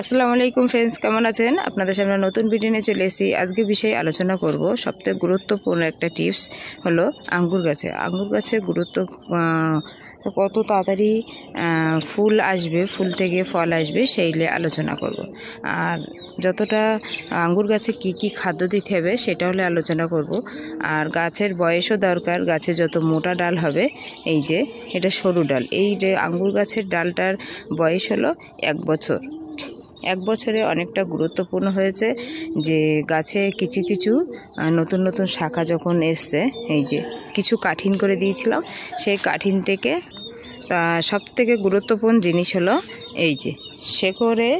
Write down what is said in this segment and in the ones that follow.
আসসালামু আলাইকুম ফ্রেন্ডস কেমন আছেন? আপনাদের সামনে নতুন ভিডিও নিয়ে চলে এসেছি। আজকে বিষয়ে আলোচনা করব। সবথেকে গুরুত্বপূর্ণ একটা টিপস হলো আঙ্গুর গাছে। আঙ্গুর গাছে গুরুত্ব আহ, কত তাড়াতাড়ি ফুল আসবে ফুল থেকে ফল আসবে সেই আলোচনা করব। আর যতটা আঙ্গুর গাছে কি কি খাদ্য দিতে হবে সেটা হলে আলোচনা করব। আর গাছের বয়সও দরকার গাছে যত মোটা ডাল হবে এই যে এটা সরু ডাল এই আঙ্গুর গাছের ডালটার বয়স হলো এক বছর। এক বছরে অনেকটা গুরুত্বপূর্ণ হয়েছে যে গাছে কিছু কিছু নতুন নতুন শাখা যখন এসছে, এই যে কিছু কাঠিন করে দিয়েছিলাম, সেই কাঠিন থেকে, তা সব থেকে গুরুত্বপূর্ণ জিনিস হলো এই যে শেকড়ে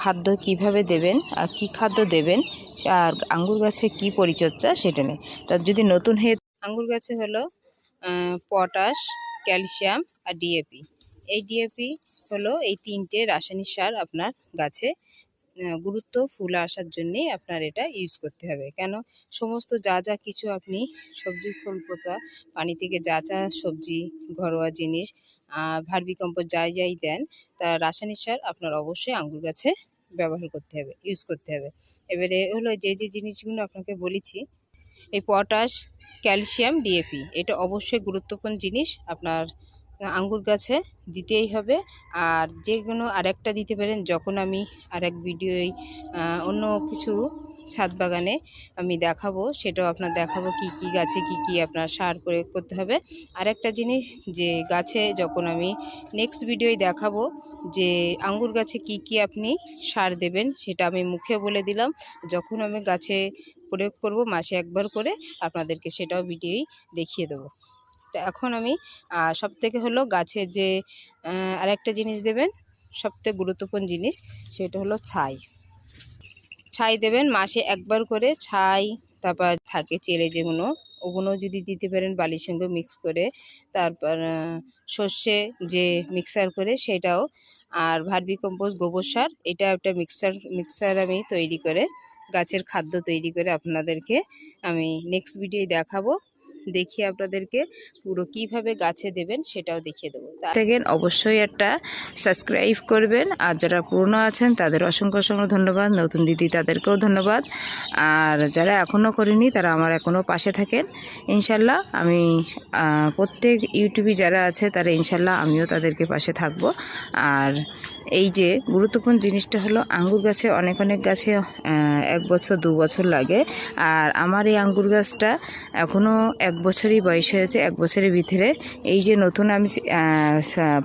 খাদ্য কীভাবে দেবেন আর কী খাদ্য দেবেন, আর আঙ্গুর গাছে কি পরিচর্যা সেটা নেই তার যদি নতুন হয়ে, আঙ্গুর গাছে হলো পটাশ, ক্যালসিয়াম আর ডিএপি। এই ডিএপি হলো এই তিনটে রাসায়নিক সার আপনার গাছে গুরুত্ব ফুল আসার জন্যে আপনার এটা ইউজ করতে হবে। কেন? সমস্ত যা যা কিছু আপনি সবজি ফুল পচা, পানি থেকে যা যা সবজি, ঘরোয়া জিনিস ভার্মি কম্পোস্ট যাই যাই দেন, তা রাসায়নিক সার আপনার অবশ্যই আঙ্গুর গাছে ব্যবহার করতে হবে ইউজ করতে হবে। এবারে হলো যে যে জিনিসগুলো আপনাকে বলেছি, এই পটাশ, ক্যালসিয়াম ডিএপি এটা অবশ্যই গুরুত্বপূর্ণ জিনিস আপনার আঙ্গুর গাছে দিতেই হবে। আর যে কোনো আরেকটা দিতে পারেন যখন আমি আরেক ভিডিওই অন্য কিছু ছাদ বাগানে আমি দেখাবো, সেটাও আপনার দেখাবো কি কি গাছে কি কি আপনার সার প্রয়োগ করতে হবে। আরেকটা জিনিস যে গাছে যখন আমি নেক্সট ভিডিওয় দেখাবো যে আঙ্গুর গাছে কি কি আপনি সার দেবেন, সেটা আমি মুখে বলে দিলাম। যখন আমি গাছে প্রয়োগ করব, মাসে একবার করে আপনাদেরকে সেটাও ভিডিওই দেখিয়ে দেবো। তো এখন আমি সব থেকে হলো গাছে যে আরেকটা জিনিস দেবেন, সবথেকে গুরুত্বপূর্ণ জিনিস, সেটা হলো ছাই। ছাই দেবেন, মাসে একবার করে ছাই, তারপর থাকে চেলে যেগুলো ওগুলো যদি দিতে পারেন বালির সঙ্গে মিক্স করে, তারপর সর্ষে যে মিক্সার করে সেটাও, আর ভার্মি কম্পোস্ট গোবর সার, এটা একটা মিক্সার মিক্সার আমি তৈরি করে, গাছের খাদ্য তৈরি করে আপনাদেরকে আমি নেক্সট ভিডিও দেখাবো। দেখিয়ে আপনাদেরকে পুরো কীভাবে গাছে দেবেন সেটাও দেখিয়ে দেবো। থেকে অবশ্যই একটা সাবস্ক্রাইব করবেন। আর যারা পুরনো আছেন, তাদের অসংখ্য অসংখ্য ধন্যবাদ। নতুন দিদি, তাদেরকেও ধন্যবাদ। আর যারা এখনও করেনি তারা আমার এখনও পাশে থাকেন। ইনশাল্লাহ আমি প্রত্যেক ইউটিউবে যারা আছে, তারা ইনশাল্লাহ আমিও তাদেরকে পাশে থাকব। আর এই যে গুরুত্বপূর্ণ জিনিসটা হলো আঙ্গুর গাছে অনেক অনেক গাছে এক বছর, দু বছর লাগে। আর আমার এই আঙ্গুর গাছটা এখনও এক বছরই বয়স হয়েছে, এক বছরের ভিতরে। এই যে নতুন আমি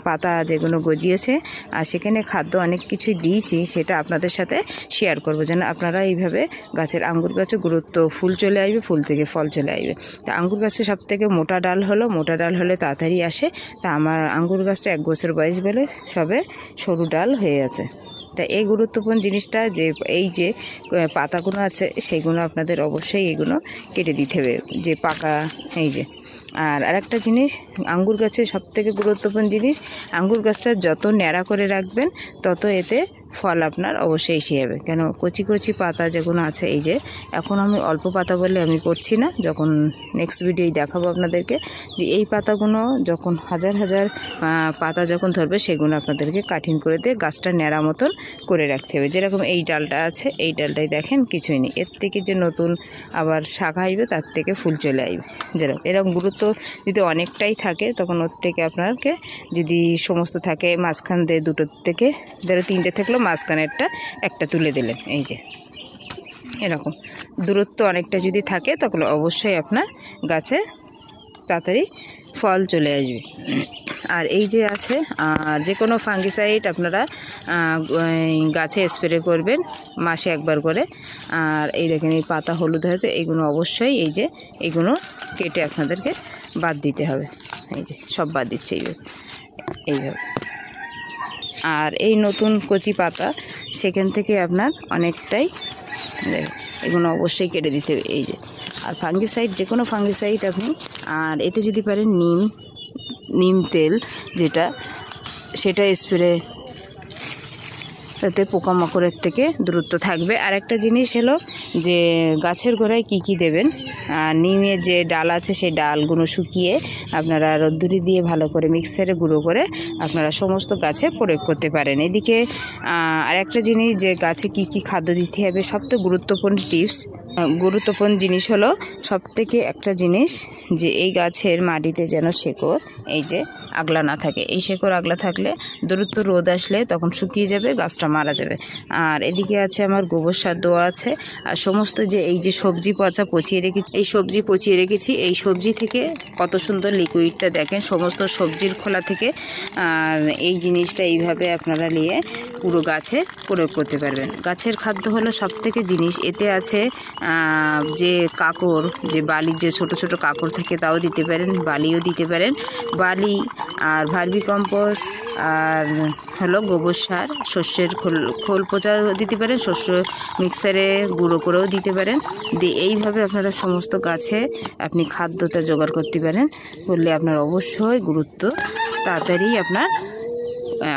পাতা যেগুলো গজিয়েছে, আর সেখানে খাদ্য অনেক কিছুই দিয়েছি, সেটা আপনাদের সাথে শেয়ার করব, যেন আপনারা এইভাবে গাছের আঙ্গুর গাছে গুরুত্ব, ফুল চলে আসবে, ফুল থেকে ফল চলে আসবে। তা আঙ্গুর গাছে সব থেকে মোটা ডাল হলো, মোটা ডাল হলে তাড়াতাড়ি আসে। তা আমার আঙ্গুর গাছটা এক বছর বয়স বলে সবে সরু ডাল হয়ে আছে। তা এই গুরুত্বপূর্ণ জিনিসটা যে, এই যে পাতাগুলো আছে, সেগুলো আপনাদের অবশ্যই এগুলো কেটে দিতে হবে। যে পাকা, এই যে। আর আরেকটা জিনিস, আঙ্গুর গাছের সবথেকে গুরুত্বপূর্ণ জিনিস, আঙ্গুর গাছটা যত ন্যাড়া করে রাখবেন, তত এতে ফল আপনার অবশ্যই এসে যাবে কেন? কচি কচি পাতা যেগুলো আছে, এই যে, এখন আমি অল্প পাতা বলে আমি করছি না। যখন নেক্সট ভিডিওই দেখাবো আপনাদেরকে, যে এই পাতাগুলো যখন হাজার হাজার পাতা যখন ধরবে, সেগুলো আপনাদেরকে কাঠিন করে দিয়ে গাছটা ন্যাড়া মতন করে রাখতে হবে। যেরকম এই ডালটা আছে, এই ডালটাই দেখেন, কিছুই নেই। এর থেকে যে নতুন আবার শাখা আসবে, তার থেকে ফুল চলে আসবে। যেরকম, এরকম গুরুত্ব যদি অনেকটাই থাকে, তখন ওর থেকে আপনাকে যদি সমস্ত থাকে, মাঝখান দিয়ে দুটোর থেকে, ধরো তিনটে থাকল মাঝখানেরটা একটা তুলে দিলেন, এই যে। এরকম। দূরত্ব অনেকটা যদি থাকে, তখন অবশ্যই আপনার গাছে তাড়াতাড়ি ফল চলে আসবে। আর এই যে আছে আর যে কোনো ফাঙ্গিসাইড আপনারা গাছে স্প্রে করবেন, মাসে একবার করে। আর এই দেখেন, এই পাতা হলুদ হয়েছে এইগুলো অবশ্যই এই যে এইগুলো কেটে আপনাদেরকে বাদ দিতে হবে। এই যে, সব বাদ দিচ্ছে, এইভাবে। এইভাবে। আর এই নতুন কচি পাতা, সেখান থেকে আপনার অনেকটাই এগুলো অবশ্যই কেটে দিতে হবে। এই যে, আর ফাঙ্গিসাইড যে কোনো ফাঙ্গিসাইড আপনি, আর এতে যদি পারেন নিম নিম তেল, যেটা, সেটা স্প্রে তাতে পোকামাকড়ের থেকে দূরত্ব থাকবে। আর একটা জিনিস হলো যে, গাছের গোড়ায় কি কি দেবেন? নিমের যে ডাল আছে, সেই ডালগুলো শুকিয়ে আপনারা রোদ্দুরি দিয়ে ভালো করে মিক্সারে গুঁড়ো করে আপনারা সমস্ত গাছে প্রয়োগ করতে পারেন। এদিকে আর একটা জিনিস যে, গাছে কি কি খাদ্য দিতে হবে সবথেকে গুরুত্বপূর্ণ টিপস। গুরুত্বপূর্ণ জিনিস হলো সবথেকে একটা জিনিস যে এই গাছের মাটিতে যেন শেকড়, এই যে আগলা না থাকে। এই শেকড় আগলা থাকলে দ্রুত রোদ আসলে তখন শুকিয়ে যাবে, গাছটা মারা যাবে। আর এদিকে আছে আমার গোবর সার দেওয়া আছে। আর সমস্ত যে এই যে সবজি পচা পচিয়ে রেখেছি, এই সবজি পচিয়ে রেখেছি। এই সবজি থেকে কত সুন্দর লিকুইডটা দেখেন, সমস্ত সবজির খোলা থেকে। আর এই জিনিসটা এইভাবে আপনারা নিয়ে পুরো গাছে প্রয়োগ করতে পারবেন। গাছের খাদ্য হলো সব থেকে জিনিস। এতে আছে যে কাকড় যে বালির যে ছোট ছোট কাকড় থাকে তাও দিতে পারেন, বালিও দিতে পারেন। বালি আর ভার্মি কম্পোস্ট আর হলো গোবর সার, শস্যের খোল খোল পচাও দিতে পারেন, শস্য মিক্সারে গুঁড়ো করেও দিতে পারেন। দিয়ে এইভাবে আপনারা সমস্ত গাছে আপনি খাদ্যটা জোগাড় করতে পারেন। করলে আপনার অবশ্যই গুরুত্ব তাড়াতাড়ি আপনার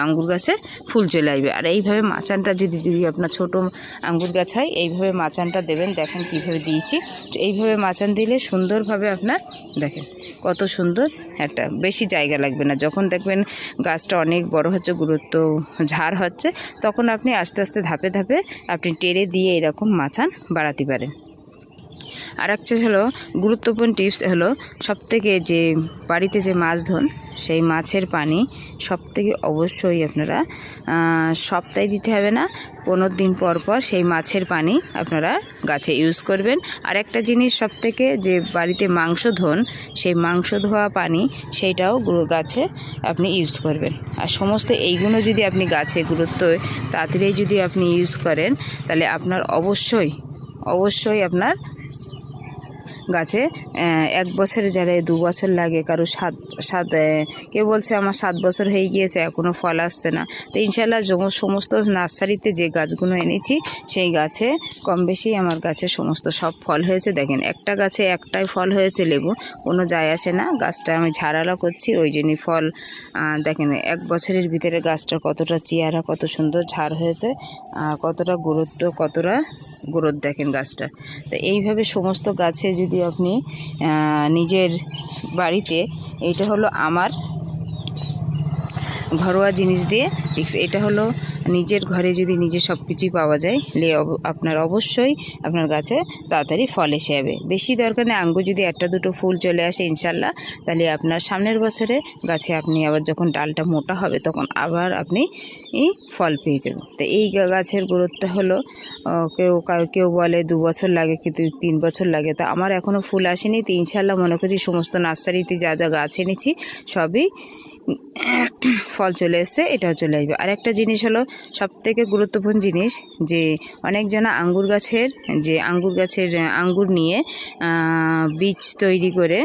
আঙ্গুর গাছে ফুল চলে আসবে। আর এইভাবে মাচানটা যদি যদি আপনার ছোট আঙ্গুর গাছ হয়, এইভাবে মাচানটা দেবেন। দেখেন কীভাবে দিয়েছি। তো এইভাবে মাচান দিলে সুন্দরভাবে আপনার, দেখেন কত সুন্দর একটা, বেশি জায়গা লাগবে না। যখন দেখবেন গাছটা অনেক বড় হচ্ছে, গুরুত্ব ঝাড় হচ্ছে, তখন আপনি আস্তে আস্তে ধাপে ধাপে আপনি টেরে দিয়ে এরকম মাচান বাড়াতে পারেন। আর একটা হলো, গুরুত্বপূর্ণ টিপস হলো সবথেকে যে বাড়িতে যে মাছ ধন সেই মাছের পানি সবথেকে অবশ্যই আপনারা সপ্তাহে দিতে হবে না, পনেরো দিন পর পর সেই মাছের পানি আপনারা গাছে ইউজ করবেন। আর একটা জিনিস সবথেকে যে বাড়িতে মাংস ধন সেই মাংস ধোয়া পানি সেইটাও গাছে আপনি ইউজ করবেন। আর সমস্ত এইগুলো যদি আপনি গাছে গুরুত্ব, তাড়াতাড়ি যদি আপনি ইউজ করেন, তাহলে আপনার অবশ্যই অবশ্যই আপনার গাছে এক বছরে যারা দু বছর লাগে, কারও সাত সাত কেউ বলছে আমার সাত বছর হয়ে গিয়েছে এখনও ফল আসছে না। তো ইনশাল্লাহ সমস্ত নার্সারিতে যে গাছগুলো এনেছি, সেই গাছে কম বেশি আমার গাছে সমস্ত সব ফল হয়েছে। দেখেন, একটা গাছে একটাই ফল হয়েছে লেবু, কোনো যায় আসে না। গাছটা আমি ঝাড়ালা করছি, ওই জন্যই ফল দেখেন, এক বছরের ভিতরে গাছটা কতটা চেয়ারা কত সুন্দর ঝাড় হয়েছে কতটা গুরুত্ব, কতটা গ্রোথ দেখেন গাছটা। তো এইভাবে সমস্ত গাছে যদি আপনি নিজের বাড়িতে এইটা হলো আমার ঘরোয়া জিনিস দিয়ে এটা হলো নিজের ঘরে যদি নিজে সব কিছুই পাওয়া যায়, লে আপনার অবশ্যই আপনার গাছে তাড়াতাড়ি ফল এসে যাবে। বেশি দরকার নেই, আঙ্গুর যদি একটা দুটো ফুল চলে আসে ইনশাল্লাহ তাহলে আপনার সামনের বছরে গাছে আপনি আবার যখন ডালটা মোটা হবে, তখন আবার আপনি ফল পেয়ে যাবেন। তো এই গাছের গ্রোথটা হলো কাউ- কেউ বলে দু বছর লাগে, কিন্তু তিন বছর লাগে। তা আমার এখনও ফুল আসেনি, তো ইনশাল্লাহ মনে করছি সমস্ত নার্সারিতে যা যা গাছ এনেছি, সবই ফল চলে এসছে, এটাও চলে আসবে। আর একটা জিনিস হলো সব থেকে গুরুত্বপূর্ণ জিনিস যে অনেকজনা আঙ্গুর গাছের, যে আঙ্গুর গাছের আঙ্গুর নিয়ে বীজ তৈরি করে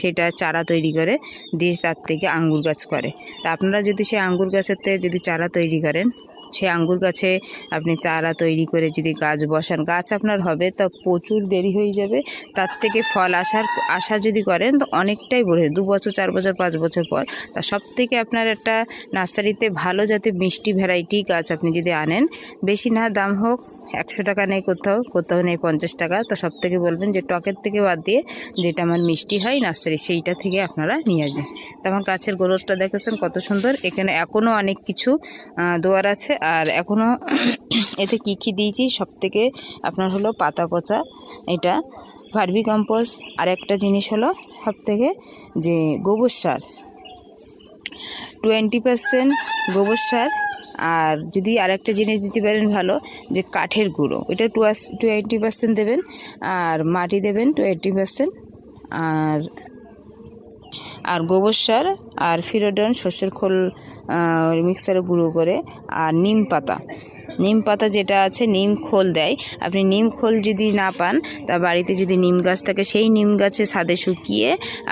সেটা চারা তৈরি করে, দিয়ে তার থেকে আঙ্গুর গাছ করে। তা আপনারা যদি সেই আঙ্গুর গাছের থেকে যদি চারা তৈরি করেন সে আঙ্গুর গাছে আপনি চারা তৈরি করে যদি গাছ বসান, গাছ আপনার হবে, তা প্রচুর দেরি হয়ে যাবে। তার থেকে ফল আসার, আশা যদি করেন, তো অনেকটাই বড়ে দু বছর, চার বছর, পাঁচ বছর পর। তা সব থেকে আপনার একটা নার্সারিতে ভালো যাতে মিষ্টি ভ্যারাইটি গাছ আপনি যদি আনেন, বেশি না দাম হোক, একশো টাকা নেই কোথাও কোথাও নেই পঞ্চাশ টাকা, তো সব থেকে বলবেন যে টকের থেকে বাদ দিয়ে যেটা আমার মিষ্টি হয় নার্সারি, সেইটা থেকে আপনারা নিয়ে আসবেন। তো আমার গাছের গোলরটা দেখেছেন কত সুন্দর, এখানে এখনও অনেক কিছু দোয়ার আছে। আর এখনও এতে কী কী দিয়েছি সব থেকে আপনার হলো পাতা পচা, এটা ভার্মি কম্পোস্ট, আর একটা জিনিস হলো সব থেকে যে গোবর সার। টোয়েন্টি পার্সেন্ট গোবর সার, আর যদি আরেকটা জিনিস দিতে পারেন ভালো, যে কাঠের গুঁড়ো, এটা টু টোয়েন্টি পার্সেন্ট দেবেন, আর মাটি দেবেন টোয়েন্টি পার্সেন্ট, আর আর গোবর সার আর ফিরোডন শস্যের খোল মিক্সারে গুঁড়ো করে আর নিম পাতা। নিম পাতা যেটা আছে, নিম খোল দেয়। আপনি নিম খোল যদি না পান, তা বাড়িতে যদি নিম গাছ থাকে, সেই নিম গাছে ছাদে শুকিয়ে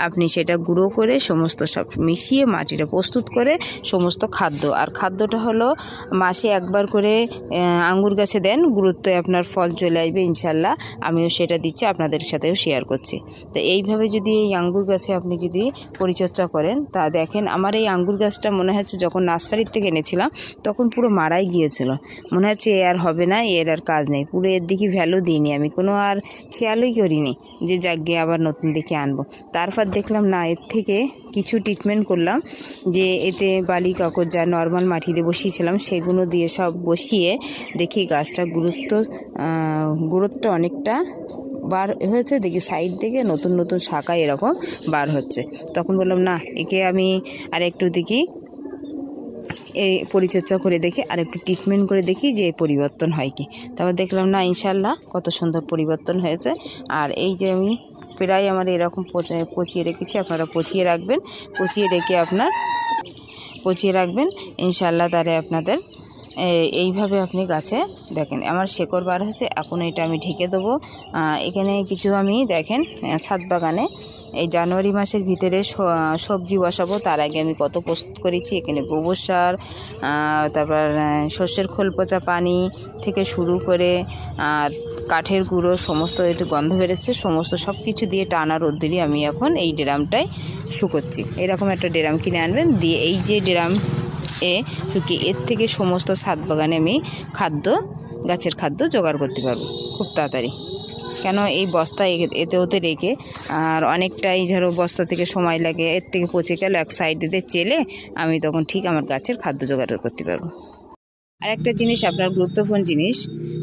আপনি সেটা গুঁড়ো করে সমস্ত সব মিশিয়ে মাটিটা প্রস্তুত করে সমস্ত খাদ্য। আর খাদ্যটা হলো মাসে একবার করে আঙ্গুর গাছে দেন গুরুত্বে আপনার ফল চলে আসবে, ইনশাল্লাহ। আমিও সেটা দিচ্ছি, আপনাদের সাথেও শেয়ার করছি। তো এইভাবে যদি এই আঙ্গুর গাছে আপনি যদি পরিচর্যা করেন, তা দেখেন আমার এই আঙ্গুর গাছটা মনে হচ্ছে যখন নার্সারির থেকে এনেছিলাম, তখন পুরো মারাই গিয়েছিল। মনে হচ্ছে আর হবে না, এর আর কাজ নেই। পুরো এর দিকে ভ্যালু দিইনি আমি, কোনো আর খেয়ালই করিনি যে যাক আবার নতুন দিকে আনব। তারপর দেখলাম না, এর থেকে কিছু ট্রিটমেন্ট করলাম, যে এতে বালি, কাকর যা নর্মাল মাটিতে বসিয়েছিলাম, সেগুলো দিয়ে সব বসিয়ে দেখি গাছটা গুরুত্ব গুরুত্ব অনেকটা বার হয়েছে, দেখি সাইড থেকে নতুন নতুন শাখা এরকম বার হচ্ছে। তখন বললাম, না, একে আমি আর একটু দেখি এই পরিচর্যা করে দেখি আর একটু ট্রিটমেন্ট করে দেখি যে পরিবর্তন হয় কি। তারপর দেখলাম, না, ইনশাল্লাহ কত সুন্দর পরিবর্তন হয়েছে। আর এই যে আমি প্রায় আমার এরকম পচে- পচিয়ে রেখেছি, আপনারা পচিয়ে রাখবেন। পচিয়ে রেখে আপনার, পচিয়ে রাখবেন। ইনশাল্লাহ তারে আপনাদের এইভাবে আপনি গাছে দেখেন, আমার শেকড় বার হয়েছে, এখন এটা আমি ঢেকে দেবো। এখানে কিছু আমি দেখেন ছাদ বাগানে এই জানুয়ারি মাসের ভিতরে সবজি বসাবো। তার আগে আমি কত প্রস্তুত করেছি, এখানে গোবর সার তারপর শস্যের খোল পচা পানি থেকে শুরু করে, আর কাঠের গুঁড়ো, সমস্ত একটু গন্ধ বেরোচ্ছে, সমস্ত সব কিছু দিয়ে টানা রোদ দিলে আমি এখন এই ড্রামটায় শুকোচ্ছি। এরকম একটা ড্রাম কিনে আনবেন। দিয়ে এই যে ড্রাম এ শুকিয়ে এর থেকে সমস্ত ছাদ বাগানে আমি খাদ্য, গাছের খাদ্য জোগাড় করতে পারব, খুব তাড়াতাড়ি। কেন এই বস্তা এতে ওতে রেখে, আর অনেকটাই ধরো বস্তা থেকে সময় লাগে, এর থেকে পচে গেল, এক সাইডেতে চেলে আমি তখন ঠিক আমার গাছের খাদ্য জোগাড় করতে পারব। আর একটা জিনিস, আপনার গুরুত্বপূর্ণ জিনিস,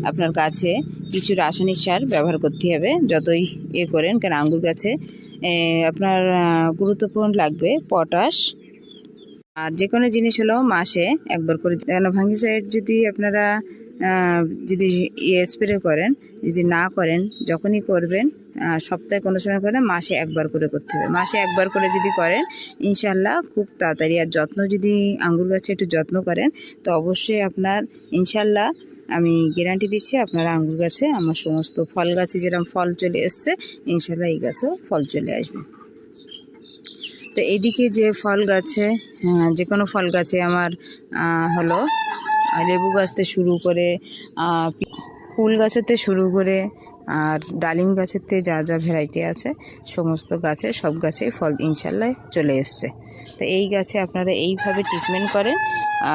আপনার গাছে কিছু রাসায়নিক সার ব্যবহার করতে হবে, যতই এ করেন কেন আঙ্গুর গাছে আপনার গুরুত্বপূর্ণ লাগবে পটাশ, আর যে কোনো জিনিস হলো মাসে একবার করে কেন ভাঙ্গিসাইড যদি আপনারা যদি ইয়ে স্প্রে করেন যদি না করেন, যখনই করবেন সপ্তাহে কোনো সময় করেন মাসে একবার করে করতে হবে। মাসে একবার করে যদি করেন ইনশাল্লাহ খুব তাড়াতাড়ি আর যত্ন যদি আঙ্গুর গাছে একটু যত্ন করেন, তো অবশ্যই আপনার ইনশাল্লাহ আমি গ্যারান্টি দিচ্ছি আপনারা আঙ্গুর গাছে, আমার সমস্ত ফল গাছে যেরকম ফল চলে এসছে ইনশাল্লাহ এই গাছেও ফল চলে আসবে। তো এদিকে যে ফল গাছে যে কোনো ফল গাছে আমার হলো লেবু গাছতে শুরু করে ফুল থেকে শুরু করে আর ডালিম থেকে যা যা ভ্যারাইটি আছে, সমস্ত গাছে, সব গাছে ফল ইনশাল্লাহ চলে এসছে। তো এই গাছে আপনারা এইভাবে ট্রিটমেন্ট করেন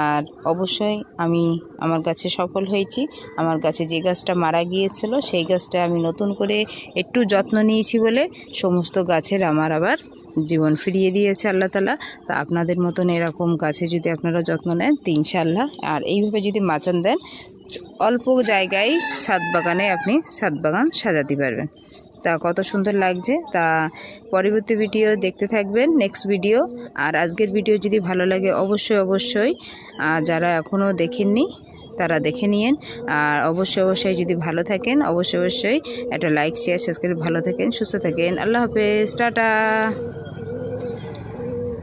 আর অবশ্যই আমি আমার গাছে সফল হয়েছি। আমার গাছে যে গাছটা মারা গিয়েছিল, সেই গাছটা আমি নতুন করে একটু যত্ন নিয়েছি বলে সমস্ত গাছের আমার আবার জীবন ফিরিয়ে দিয়েছে আল্লাহ তালা। তা আপনাদের মতন এরকম গাছে যদি আপনারা যত্ন নেন, তো ইনশাল্লাহ। আর এইভাবে যদি মাচান দেন অল্প জায়গায় ছাদ বাগানে আপনি ছাদ বাগান সাজাতে পারবেন। তা কত সুন্দর লাগছে, তা পরবর্তী ভিডিও দেখতে থাকবেন নেক্সট ভিডিও আর আজকের ভিডিও যদি ভালো লাগে, অবশ্যই অবশ্যই যারা এখনও দেখেননি, তারা দেখে নিয়েন। আর অবশ্যই অবশ্যই যদি ভালো থাকেন, অবশ্যই অবশ্যই একটা লাইক শেয়ার সাবস্ক্রাইব ভালো থাকেন, সুস্থ থাকেন। আল্লাহ হাফেজ, টাটা।